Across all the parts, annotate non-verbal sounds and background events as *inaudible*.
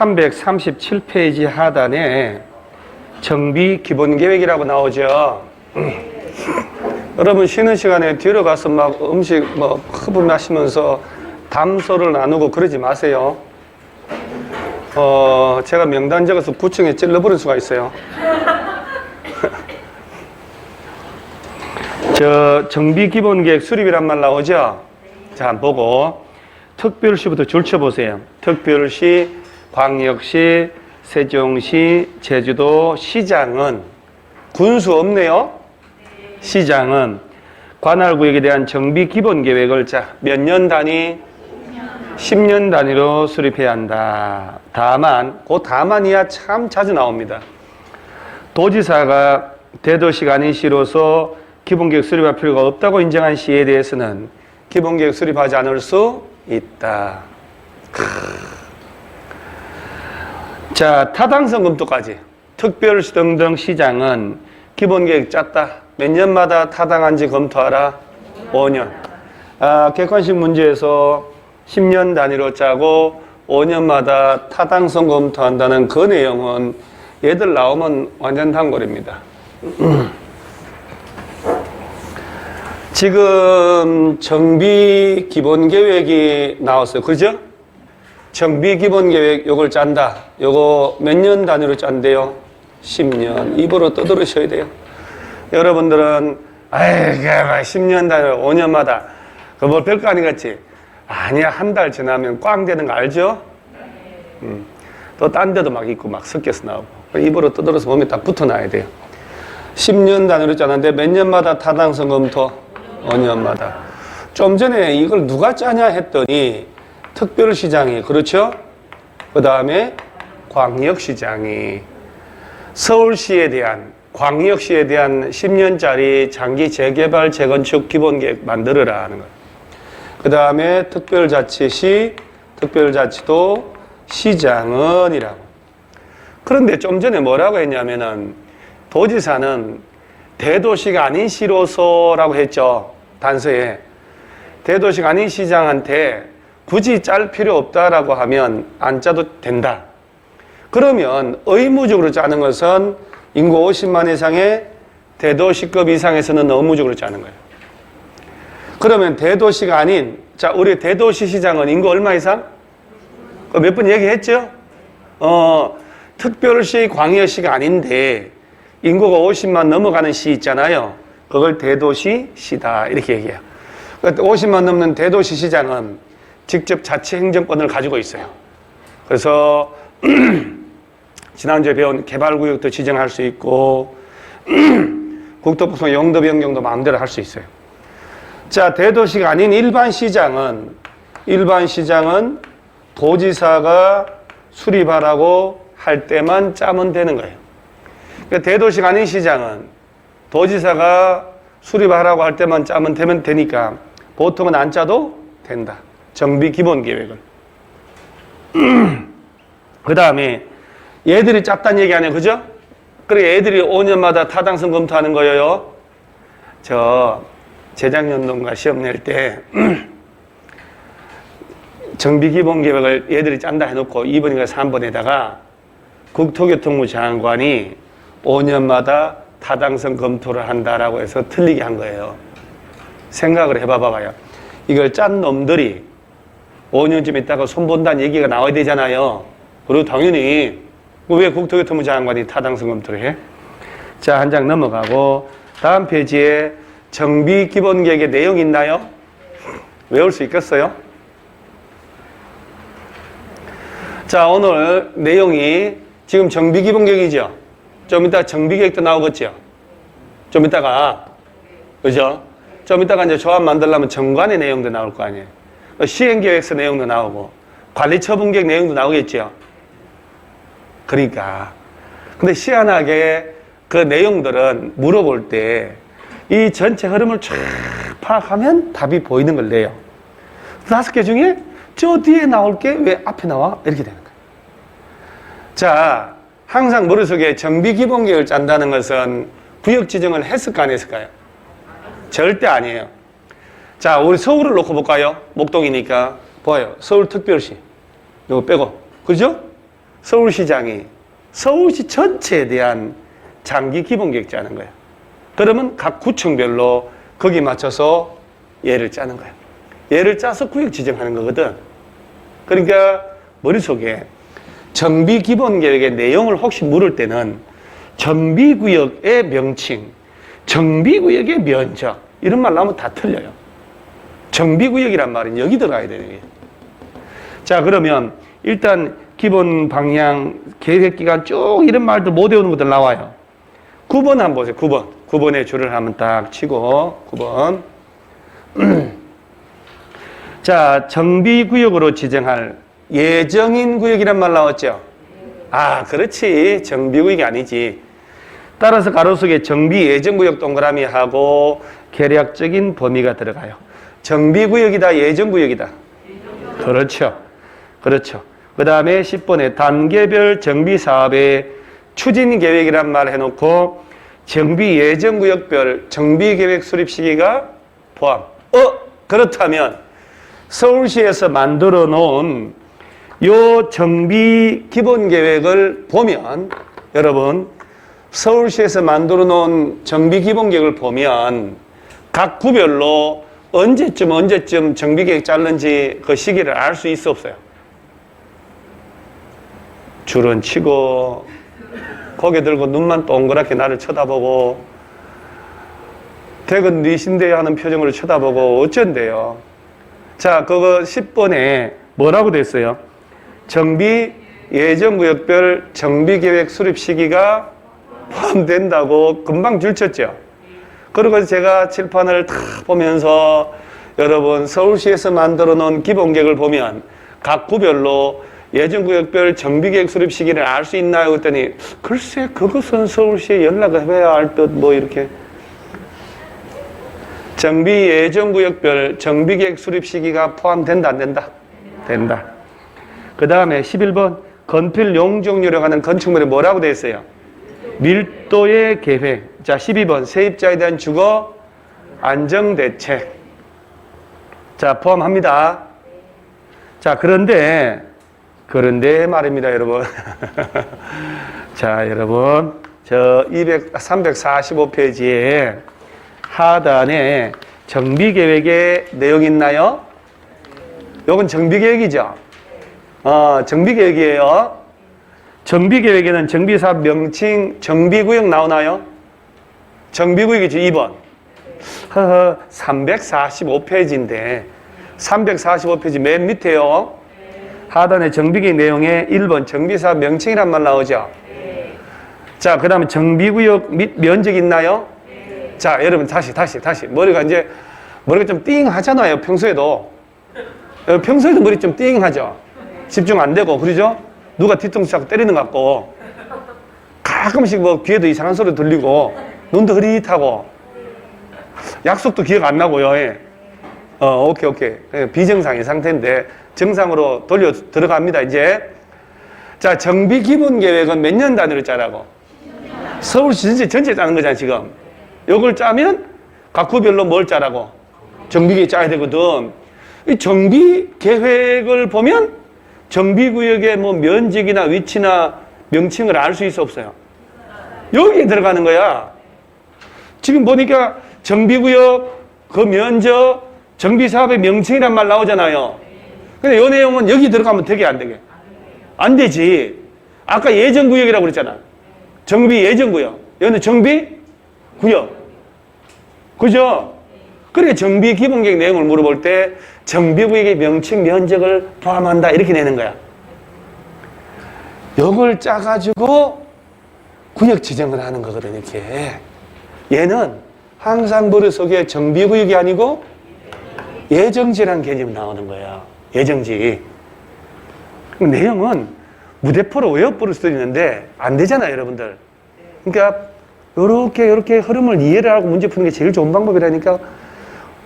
337페이지 하단에 정비 기본 계획이라고 나오죠. 여러분 쉬는 시간에 뒤로 가서 막 음식 뭐 흡입 마시면서 담소를 나누고 그러지 마세요. 어, 제가 명단 적어서 구청에 찔러버릴 수가 있어요. *laughs* 저 정비 기본 계획 수립이란 말 나오죠? 자, 보고 특별시부터 줄쳐 보세요. 특별시, 광역시, 세종시, 제주도 시장은 군수 없네요. 시장은 관할 구역에 대한 정비 기본 계획을 자, 몇년 단위? 10년 단위로 수립해야 한다. 다만, 그 다만이야 참 자주 나옵니다. 도지사가 대도시가 아닌 시로서 기본계획 수립할 필요가 없다고 인정한 시에 대해서는 기본계획 수립하지 않을 수 있다. 크. 자, 타당성 검토까지 특별시 등등 시장은 기본계획 짰다. 몇 년마다 타당한지 검토하라. 5년. 아, 객관식 문제에서 10년 단위로 짜고 5년마다 타당성 검토한다는 그 내용은 얘들 나오면 완전 단골입니다. 지금 정비 기본 계획이 나왔어요. 그죠? 정비 기본 계획 요걸 짠다. 요거 몇 년 단위로 짠대요? 10년. 입으로 떠들으셔야 돼요. 여러분들은 아이, 그 10년 단위로 5년마다 그뭐 별거 아니겠지? 아니야. 한 달 지나면 꽝 되는 거 알죠? 음. 또딴 데도 막 있고 막 섞여서 나오고. 입으로 떠들어서 몸에 딱 붙어놔야 돼요. 10년 단위로 짜는데 몇 년마다 타당성 검토? 5년마다. 좀 전에 이걸 누가 짜냐 했더니 특별시장이 그렇죠? 그 다음에 광역시장이 서울시에 대한 광역시에 대한 10년짜리 장기 재개발 재건축 기본계획 만들어라 하는 거예요. 그 다음에 특별자치시, 특별자치도 시장은이라고. 그런데 좀 전에 뭐라고 했냐면은 도지사는 대도시가 아닌 시로서라고 했죠. 단서에. 대도시가 아닌 시장한테 굳이 짤 필요 없다라고 하면 안 짜도 된다. 그러면 의무적으로 짜는 것은 인구 50만 이상의 대도시급 이상에서는 의무적으로 짜는 거예요. 그러면 대도시가 아닌, 자, 우리 대도시 시장은 인구 얼마 이상? 몇번 얘기했죠? 어, 특별시, 광역시가 아닌데, 인구가 50만 넘어가는 시 있잖아요. 그걸 대도시 시다. 이렇게 얘기해요. 50만 넘는 대도시 시장은 직접 자치 행정권을 가지고 있어요. 그래서 *clears throat* 지난주에 배운 개발구역도 지정할 수 있고 *clears throat* 국토부서 용도 변경도 마음대로 할 수 있어요. 자, 대도시가 아닌 일반 시장은 일반 시장은 도지사가 수립하라고 할 때만 짜면 되는 거예요. 그러니까 대도시가 아닌 시장은 도지사가 수립하라고 할 때만 짜면 되면 되니까 보통은 안 짜도 된다. 정비 기본 계획을. *clears throat* 그 다음에 얘들이 짰다는 얘기 아니에요. 그죠? 그래, 얘들이 5년마다 타당성 검토하는 거예요. 저 재작년도인가 시험 낼 때 *clears throat* 정비 기본 계획을 얘들이 짠다 해놓고 2번인가 3번에다가 국토교통부 장관이 5년마다 타당성 검토를 한다라고 해서 틀리게 한 거예요. 생각을 해봐봐요. 이걸 짠 놈들이 5년쯤 있다가 손본다는 얘기가 나와야 되잖아요. 그리고 당연히 왜 국토교통부 장관이 타당성 검토를 해? 자, 한 장 넘어가고 다음 페이지에 정비 기본 계획의 내용 있나요? 외울 수 있겠어요? 자, 오늘 내용이 지금 정비 기본 계획이죠? 좀 이따 정비 계획도 나오겠죠? 좀 이따가, 그죠? 좀 이따가 이제 조합 만들려면 정관의 내용도 나올 거 아니에요? 시행 계획서 내용도 나오고, 관리 처분 계획 내용도 나오겠죠? 그러니까. 근데 희한하게 그 내용들은 물어볼 때 이 전체 흐름을 쫙 파악하면 답이 보이는 걸 내요. 다섯 개 중에 저 뒤에 나올 게 왜 앞에 나와? 이렇게 되는 거예요. 자, 항상 머릿속에 정비 기본 계획을 짠다는 것은 구역 지정을 했을까 안 했을까요? 절대 아니에요. 자, 우리 서울을 놓고 볼까요? 목동이니까. 보아요. 서울특별시. 요거 빼고. 그죠? 서울시장이 서울시 전체에 대한 장기 기본 계획 짜는 거예요. 그러면 각 구청별로 거기 맞춰서 예를 짜는 거예요. 예를 짜서 구역 지정하는 거거든. 그러니까 머릿속에 정비 기본 계획의 내용을 혹시 물을 때는 정비구역의 명칭, 정비 구역의 면적 이런 말 나오면 다 틀려요. 정비구역이란 말은 여기 들어가야 되는 거예요. 자 그러면 일단 기본 방향, 계획 기간 쭉 이런 말들 못 외우는 것들 나와요. 9번 한번 보세요. 9번. 9번에 줄을 한번 딱 치고 9번. *clears throat* 자, 정비구역으로 지정할 예정인 구역이란 말 나왔죠? 아, 그렇지. 정비구역이 아니지. 따라서 가로 속에 정비 예정구역 동그라미 하고 계략적인 범위가 들어가요. 정비구역이다, 예정구역이다. 그렇죠. 그렇죠. 그 다음에 10번에 단계별 정비 사업의 추진 계획이란 말 해놓고 정비 예정구역별 정비 계획 수립 시기가 포함. 어? 그렇다면 서울시에서 만들어 놓은 요 정비 기본 계획을 보면 여러분 서울시에서 만들어 놓은 정비 기본 계획을 보면 각 구별로 언제쯤 언제쯤 정비 계획 짤는지 그 시기를 알 수 있어 없어요. 줄은 치고 고개 들고 눈만 동그랗게 나를 쳐다보고 대건 니신데 하는 표정으로 쳐다보고 어쩐데요. 자, 그거 10번에 뭐라고 됐어요? 정비 예정구역별 정비계획 수립 시기가 포함된다고 금방 줄쳤죠. 그리고 제가 칠판을 다 보면서 여러분 서울시에서 만들어 놓은 기본계획을 보면 각 구별로 예정구역별 정비계획 수립 시기를 알 수 있나요? 그랬더니 글쎄 그것은 서울시에 연락을 해야 할 듯 뭐 이렇게 정비 예정구역별 정비계획 수립 시기가 포함된다 안 된다? 된다. 그 다음에 11번 건필 용적률에 관한 건축물에 뭐라고 되어 있어요? 밀도의 계획. 자 12번 세입자에 대한 주거 안정 대책. 자 포함합니다. 자 그런데 그런데 말입니다 여러분. *laughs* 자 여러분 저 200, 345페이지에 하단에 정비계획의 내용 있나요? 요건 정비계획이죠. 어, 정비계획이에요. 정비계획에는 정비사업 명칭, 정비구역 나오나요? 정비구역이죠, 2번. 허허, 345페이지인데, 345페이지 맨 밑에요. 하단에 정비계획 내용에 1번 정비사업 명칭이란 말 나오죠? 자, 그 다음에 정비구역 및 면적 있나요? 자, 여러분, 다시, 다시, 다시. 머리가 이제, 머리가 좀 띵 하잖아요, 평소에도. 어, 평소에도 머리 좀 띵 하죠? 집중 안 되고, 그러죠? 누가 뒤통수 잡고 때리는 것 같고, 가끔씩 뭐 귀에도 이상한 소리 들리고, 눈도 흐릿하고, 약속도 기억 안 나고요, 예. 어, 오케이, 오케이. 예, 비정상의 상태인데, 정상으로 돌려 들어갑니다, 이제. 자, 정비 기본 계획은 몇 년 단위로 짜라고? 서울시 전체, 전체 짜는 거잖아, 지금. 요걸 짜면 각 구별로 뭘 짜라고? 정비 계획 짜야 되거든. 이 정비 계획을 보면 정비 구역의 뭐 면적이나 위치나 명칭을 알 수 있어 없어요? 여기에 들어가는 거야. 지금 보니까 정비구역, 그 면적, 정비사업의 명칭이란 말 나오잖아요. 근데 이 내용은 여기 들어가면 되게 안 되게. 안 되지. 아까 예정구역이라고 그랬잖아. 정비 예정구역. 여기는 정비구역. 그죠? 그래 정비 기본계획 내용을 물어볼 때 정비구역의 명칭 면적을 포함한다 이렇게 내는 거야. 이걸 짜가지고 구역 지정을 하는 거거든 이렇게. 얘는 항상 머릿속에 정비구역이 아니고 예정지라는 개념이 나오는 거야. 예정지. 내용은 무대포로 외워버릴 수도 있는데 안 되잖아요 여러분들. 그러니까 요렇게 요렇게 흐름을 이해를 하고 문제 푸는 게 제일 좋은 방법이라니까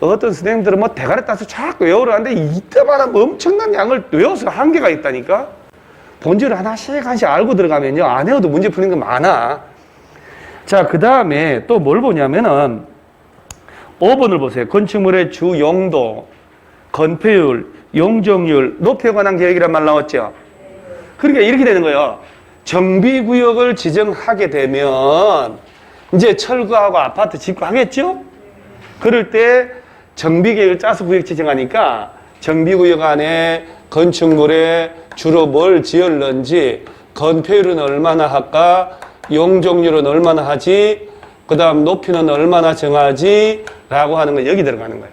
어떤 선생님들은 뭐 대가리 따서 자꾸 외우라는데 이때만한 엄청난 양을 외워서 한계가 있다니까 본질을 하나씩 하나씩 알고 들어가면요 안 외워도 문제 푸는 게 많아 자 그 다음에 또 뭘 보냐면은 5번을 보세요 건축물의 주 용도 건폐율, 용적률, 높이에 관한 계획이란 말 나왔죠. 그러니까 이렇게 되는 거예요. 정비구역을 지정하게 되면 이제 철거하고 아파트 짓고 하겠죠? 그럴 때 정비계획을 짜서 구역 지정하니까 정비구역 안에 건축물에 주로 뭘 지을는지 건폐율은 얼마나 할까 용적률은 얼마나 하지 그 다음 높이는 얼마나 정하지 라고 하는 거 여기 들어가는 거예요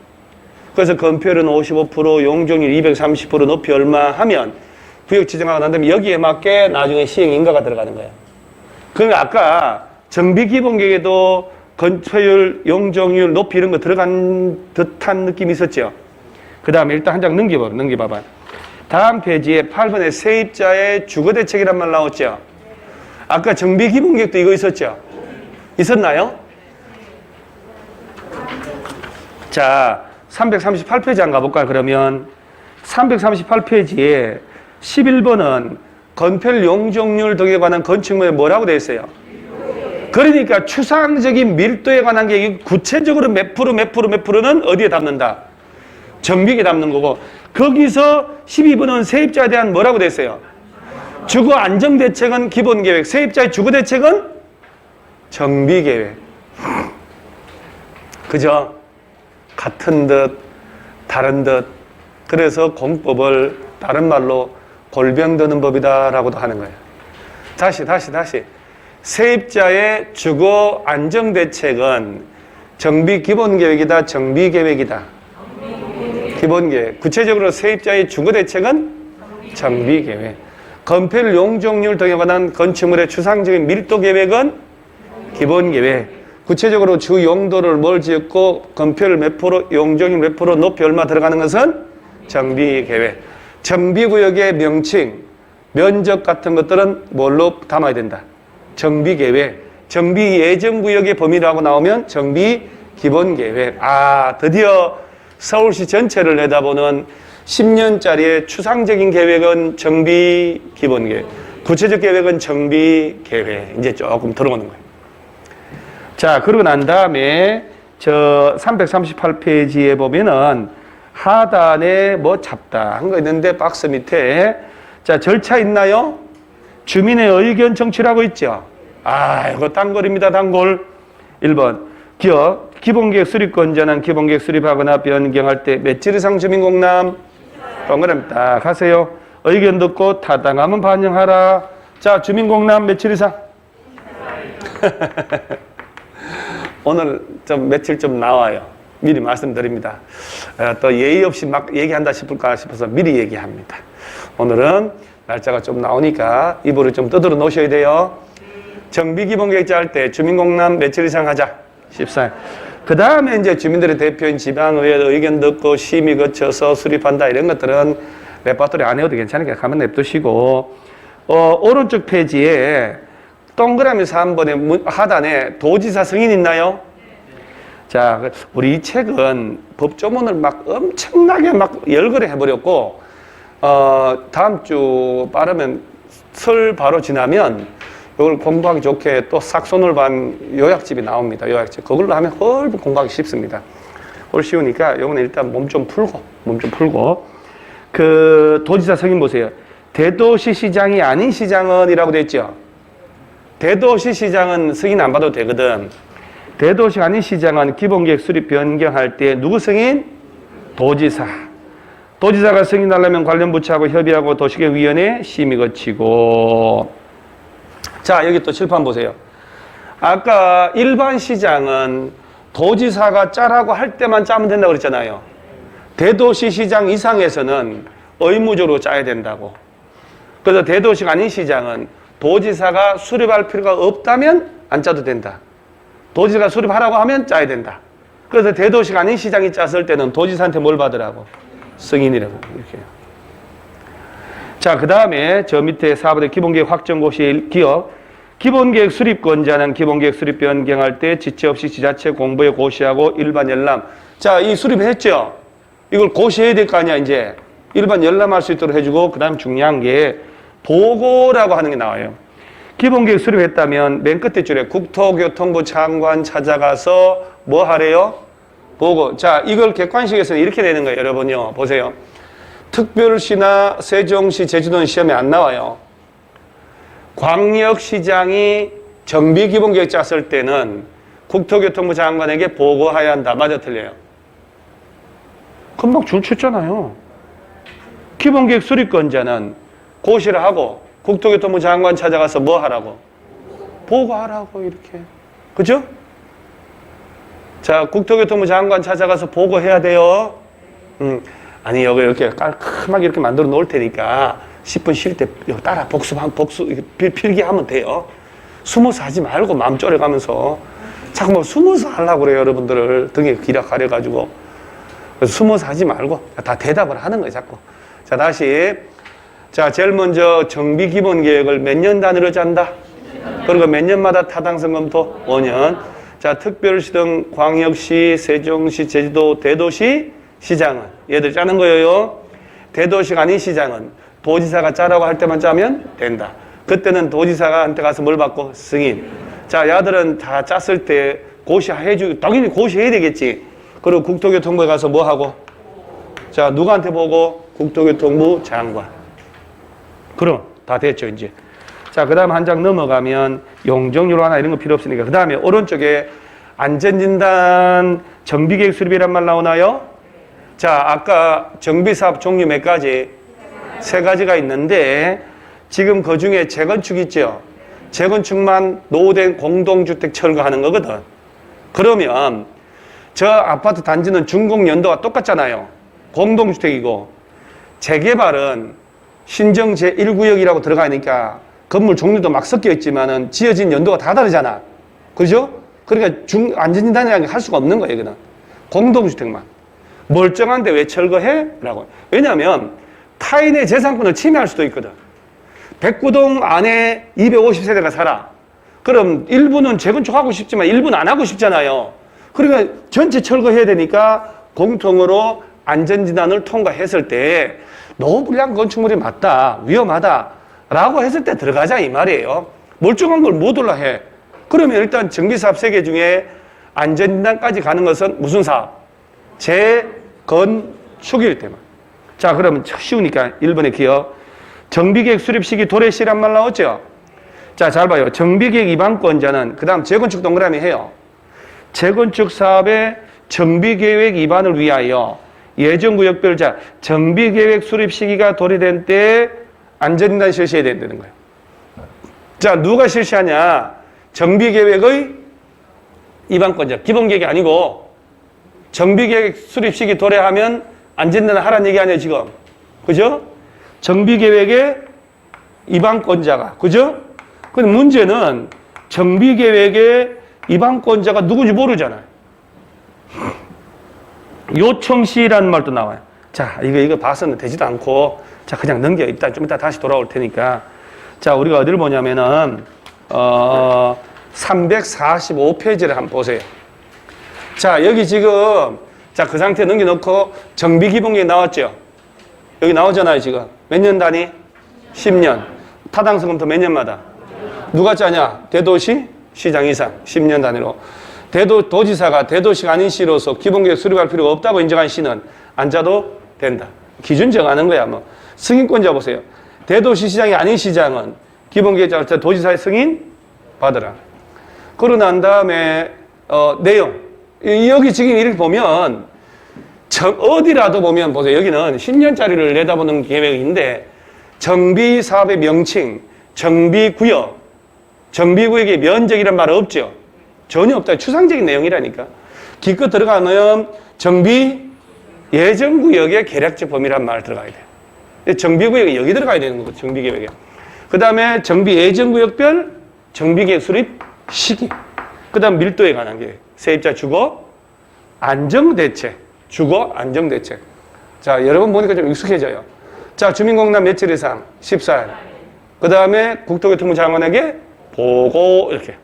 그래서 건폐율은 55% 용적률 230% 높이 얼마 하면 구역 지정하고 난 다음에 여기에 맞게 나중에 시행 인가가 들어가는 거예요 그러니까 아까 정비기본계획에도 건폐율, 용적률, 높이 이런 거 들어간 듯한 느낌이 있었죠. 그 다음에 일단 한 장 넘겨봐, 넘겨봐봐. 다음 페이지에 8번에 세입자의 주거대책이란 말 나왔죠. 아까 정비 기본계획도 이거 있었죠. 있었나요? 자, 338페이지 한 가볼까요, 그러면? 338페이지에 11번은 건폐율 용적률 등에 관한 건축물에 뭐라고 되어 있어요? 그러니까 추상적인 밀도에 관한 게 구체적으로 몇 프로 몇 프로 몇 프로는 어디에 담는다? 정비에 담는 거고 거기서 12번은 세입자에 대한 뭐라고 됐어요? 주거 안정 대책은 기본 계획, 세입자의 주거 대책은 정비 계획. 그죠? 같은 듯 다른 듯 그래서 공법을 다른 말로 골병 드는 법이다라고도 하는 거예요. 다시 다시 다시 세입자의 주거 안정 대책은 정비 기본 계획이다, 정비 계획이다. 기본 계획. 구체적으로 세입자의 주거 대책은 정비 계획. 건폐율 용적률 등에 관한 건축물의 추상적인 밀도 계획은 기본 계획. 구체적으로 주 용도를 뭘 지었고 건폐율 몇 프로, 용적률 몇 프로, 높이 얼마 들어가는 것은 정비 계획. 정비 구역의 명칭, 면적 같은 것들은 뭘로 담아야 된다. 정비 계획, 정비 예정 구역의 범위라고 나오면 정비 기본 계획. 아, 드디어 서울시 전체를 내다보는 10년짜리의 추상적인 계획은 정비 기본 계획, 구체적 계획은 정비 계획. 이제 조금 들어오는 거예요. 자, 그러고 난 다음에 저 338페이지에 보면은 하단에 뭐 잡다 한 거 있는데 박스 밑에 자, 절차 있나요? 주민의 의견 청취라고 있죠. 아, 이거 단골입니다, 단골. 1번. 기업, 기본계획 수립권 전환, 기본계획 수립하거나 변경할 때 며칠 이상 주민공람? 동그라미 딱 하세요. 의견 듣고 타당하면 반영하라. 자, 주민공람 며칠 이상? *laughs* 오늘 좀 며칠 좀 나와요. 미리 말씀드립니다. 어, 또 예의 없이 막 얘기한다 싶을까 싶어서 미리 얘기합니다. 오늘은 날짜가 좀 나오니까 이불을 좀 뜯어 놓으셔야 돼요. 정비기본 계획 짤때 주민공람 며칠 이상 하자. 14일. 그 다음에 이제 주민들의 대표인 지방의회 의견 듣고 심의 거쳐서 수립한다 이런 것들은 레파토리 안 해도 괜찮으니까 가면 냅두시고 어, 오른쪽 페이지에 동그라미 3번의 하단에 도지사 승인 있나요? 자, 그 우리 이 책은 법조문을 막 엄청나게 막 열거를 해버렸고 어, 다음 주 빠르면 설 바로 지나면 이걸 공부하기 좋게 또 싹손을 반 요약집이 나옵니다. 요약집. 그걸로 하면 훨씬 공부하기 쉽습니다. 훨 쉬우니까 요거는 일단 몸 좀 풀고, 몸 좀 풀고. 그 도지사 승인 보세요. 대도시 시장이 아닌 시장은 이라고 돼 있죠. 대도시 시장은 승인 안 받아도 되거든. 대도시 아닌 시장은 기본계획 수립 변경할 때 누구 승인? 도지사. 도지사가 승인하려면 관련 부처하고 협의하고 도시계획위원회 심의 거치고 자 여기 또 칠판 보세요. 아까 일반 시장은 도지사가 짜라고 할 때만 짜면 된다고 그랬잖아요. 대도시 시장 이상에서는 의무적으로 짜야 된다고. 그래서 대도시가 아닌 시장은 도지사가 수립할 필요가 없다면 안 짜도 된다. 도지사가 수립하라고 하면 짜야 된다. 그래서 대도시가 아닌 시장이 짰을 때는 도지사한테 뭘 받으라고? 승인이라고. 이렇게. 자, 그 다음에 저 밑에 4번의 기본계획 확정고시 기업 기본계획 수립권자는 기본계획 수립 변경할 때 지체 없이 지자체 공부에 고시하고 일반 열람. 자, 이 수립했죠? 이걸 고시해야 될 거 아니야, 이제. 일반 열람할 수 있도록 해주고, 그 다음 중요한 게 보고라고 하는 게 나와요. 기본계획 수립했다면 맨 끝에 줄에 국토교통부 장관 찾아가서 뭐 하래요? 보고. 자, 이걸 객관식에서는 이렇게 되는 거예요, 여러분요. 보세요. 특별시나 세종시, 제주도는 시험에 안 나와요. 광역시장이 정비기본계획 짰을 때는 국토교통부 장관에게 보고해야 한다. 맞아, 틀려요? 금방 줄 쳤잖아요. 기본계획 수립권자는 고시를 하고 국토교통부 장관 찾아가서 뭐 하라고? 보고하라고 이렇게. 그죠? 자, 국토교통부 장관 찾아가서 보고해야 돼요. 음, 아니 여기 이렇게 깔끔하게 이렇게 만들어 놓을 테니까 10분 쉴 때 따라 복습 한 복습 필- 필기하면 돼요. 숨어서 하지 말고 마음 졸여가면서 자꾸 뭐 숨어서 하려고 그래요 여러분들을 등에 기라 가려 가지고 숨어서 하지 말고 다 대답을 하는 거예요 자꾸. 자 다시 자 제일 먼저 정비 기본 계획을 몇 년 단위로 짠다. 그리고 몇 년마다 타당성 검토 5년. 자 특별시 등 광역시, 세종시, 제주도, 대도시 시장은 얘들 짜는 거예요. 대도시가 아닌 시장은 도지사가 짜라고 할 때만 짜면 된다. 그때는 도지사가 한테 가서 뭘 받고 승인. 자, 야들은 다 짰을 때 고시해주, 당연히 고시해야 되겠지. 그리고 국토교통부에 가서 뭐 하고? 자, 누구한테 보고? 국토교통부 장관. 그럼 다 됐죠, 이제. 자, 그 다음 한 장 넘어가면 용적률 하나 이런 거 필요 없으니까. 그 다음에 오른쪽에 안전진단 정비계획 수립이란 말 나오나요? 자, 아까 정비사업 종류 몇 가지? 세 가지가 있는데 지금 그 중에 재건축 있죠? 재건축만 노후된 공동주택 철거하는 거거든. 그러면 저 아파트 단지는 준공 연도가 똑같잖아요. 공동주택이고 재개발은 신정 제1구역이라고 들어가니까 건물 종류도 막 섞여 있지만은 지어진 연도가 다 다르잖아. 그죠? 그러니까 중 안전진단이라는 게 할 수가 없는 거예요, 이거는. 공동주택만. 멀쩡한데 왜 철거해? 라고. 왜냐하면 타인의 재산권을 침해할 수도 있거든. 백구동 안에 250세대가 살아. 그럼 일부는 재건축하고 싶지만 일부는 안 하고 싶잖아요. 그러니까 전체 철거해야 되니까 공통으로 안전진단을 통과했을 때 노후불량 건축물이 맞다, 위험하다 라고 했을 때 들어가자 이 말이에요. 멀쩡한 걸 못 올라 해. 그러면 일단 정비사업 세개 중에 안전진단까지 가는 것은 무슨 사업? 재 건축일 때만. 자, 그러면 쉬우니까 1번에 기억. 정비계획 수립 시기 도래시란 말 나왔죠? 자, 잘 봐요. 정비계획 위반권자는 그 다음 재건축 동그라미 해요. 재건축 사업의 정비계획 위반을 위하여 예정구역별 자 정비계획 수립 시기가 도래된 때 안전진단 실시해야 된다는 거예요. 자, 누가 실시하냐? 정비계획의 위반권자. 기본계획이 아니고 정비계획 수립 시기 도래하면 안전진단 하라는 얘기 아니에요, 지금. 그죠? 정비계획의 위반권자가. 그죠? 근데 문제는 정비계획의 위반권자가 누군지 모르잖아요. 요청시라는 말도 나와요. 자, 이거, 이거 봐서는 되지도 않고, 자, 그냥 넘겨. 일단 좀 이따 다시 돌아올 테니까. 자, 우리가 어디를 보냐면은, 어, 345페이지를 한번 보세요. 자, 여기 지금, 자, 그 상태 넘겨 놓고 정비 기본계획 나왔죠? 여기 나오잖아요, 지금. 몇 년 단위? 10년. 타당성 검토 몇 년마다? 누가 짜냐? 대도시 시장 이상 10년 단위로. 대도 도지사가 대도시가 아닌 시로서 기본계획 수립할 필요가 없다고 인정한 시는 안 짜도 된다. 기준 정하는 거야, 뭐. 승인권자 보세요. 대도시 시장이 아닌 시장은 기본계획 짤때 도지사의 승인 받으라. 그러고 난 다음에 어, 내용 이- 여기 지금 이렇게 보면 정- 어디라도 보면 보세요. 여기는 10년짜리를 내다보는 계획인데 정비 사업의 명칭, 정비 구역, 정비 구역의 면적이란 말 없죠. 전혀 없다. 추상적인 내용이라니까. 기껏 들어가면 정비 예정 구역의 계략적 범위란 말 들어가야 돼요. 근데 정비 구역이 여기 들어가야 되는 거고 정비 계획에. 그 다음에 정비 예정 구역별 정비 계획 수립 시기. 그 다음 밀도에 관한 계획. 세입자 주거 안정대책. 주거 안정대책. 자, 여러분 보니까 좀 익숙해져요. 자, 주민공단 며칠 이상? 14일. 그 다음에 국토교통부 장관에게 보고, 이렇게.